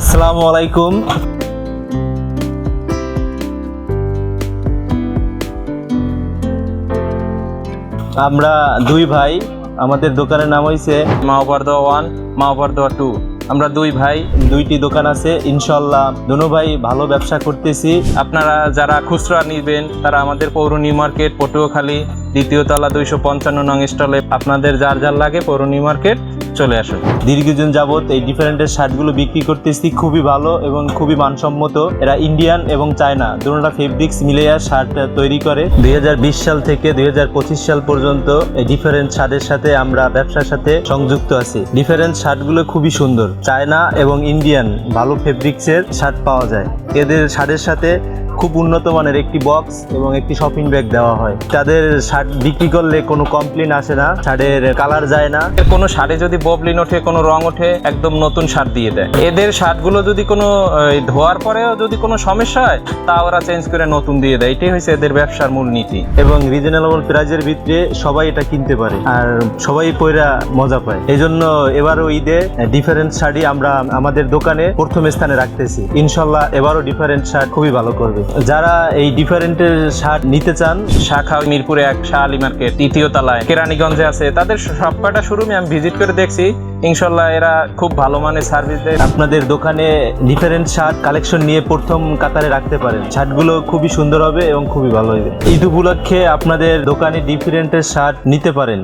আসসালামু আলাইকুম। আমরা দুই ভাই, আমাদের দোকানের নাম হয়েছে মাওবারদোয়া ওয়ান মাওবারদোয়া টু। আমরা দুই ভাই, দুইটি দোকান আছে ইনশাল্লাহ দোনো ভাই, ভালো ব্যবসা করতেছি। আপনারা যারা খুচরা নেবেন, তারা আমাদের পৌর নিউ মার্কেট, পটুয়াখালী, দ্বিতীয় তলা দুইশো পঞ্চান্ন নং স্টলে আপনাদের যার যার লাগে পৌর নিউ মার্কেট চলে আসুন দীর্ঘদিন যাবত এই ডিফারেন্টের শার্টগুলো বিক্রি করতেছি, খুবই ভালো এবং খুবই মানসম্মত। এরা ইন্ডিয়ান এবং চায়না দুটোটা ফেব্রিক্স মিলিয়ে শার্ট তৈরি করে। দুই হাজার বিশ সাল থেকে দুই হাজার পঁচিশ সাল পর্যন্ত এই ডিফারেন্ট শার্টের সাথে আমরা ব্যবসার সাথে সংযুক্ত আছি। ডিফারেন্ট শার্টগুলো খুবই সুন্দর। চায়না এবং ইন্ডিয়ান ভালো ফেব্রিক্সের শার্ট পাওয়া যায়। এদের শার্টের সাথে খুব উন্নত মানের একটি বক্স এবং একটি শপিং ব্যাগ দেওয়া হয়। তাদের শার্ট বিক্রি করলে কোনো কমপ্লেন আসে না, শার্টের কালার যায় না। কোনো শার্টে যদি ববলিন ওঠে, কোনো রং ওঠে, একদম নতুন শার্ট দিয়ে দেয়। এদের শার্টগুলো যদি কোনো ধোয়ার পরেও যদি কোনো সমস্যা হয়, তা ওরা চেঞ্জ করে নতুন দিয়ে দেয়। এটাই হচ্ছে এদের ব্যবসার মূল নীতি। এবং রিজনেবল প্রাইজের ভিতরে সবাই এটা কিনতে পারে আর সবাই পয়রা মজা পায়। এই জন্য এবারও ঈদে ডিফারেন্ট শাড়ি আমরা আমাদের দোকানে প্রথম স্থানে রাখতেছি। ইনশাল্লাহ এবারও ডিফারেন্ট শার্ট খুবই ভালো করবে। যারা এই ডিফারেন্টের শার্ট নিতে চান, শাখা মিরপুরে এক শাহ আলী মার্কেট তৃতীয় তলায়, কেরানীগঞ্জে আছে, তাদের সব কয়টা শোরুমে আমি ভিজিট করে দেখছি। ইনশাল্লাহ এরা খুব ভালো মানের সার্ভিস দেয়। আপনাদের দোকানে ডিফারেন্ট শার্ট কালেকশন নিয়ে প্রথম কাতারে রাখতে পারেন। শার্টগুলো খুবই সুন্দর হবে এবং খুবই ভালো হবে। ঈদ উপলক্ষে আপনাদের দোকানে ডিফারেন্টের শার্ট নিতে পারেন।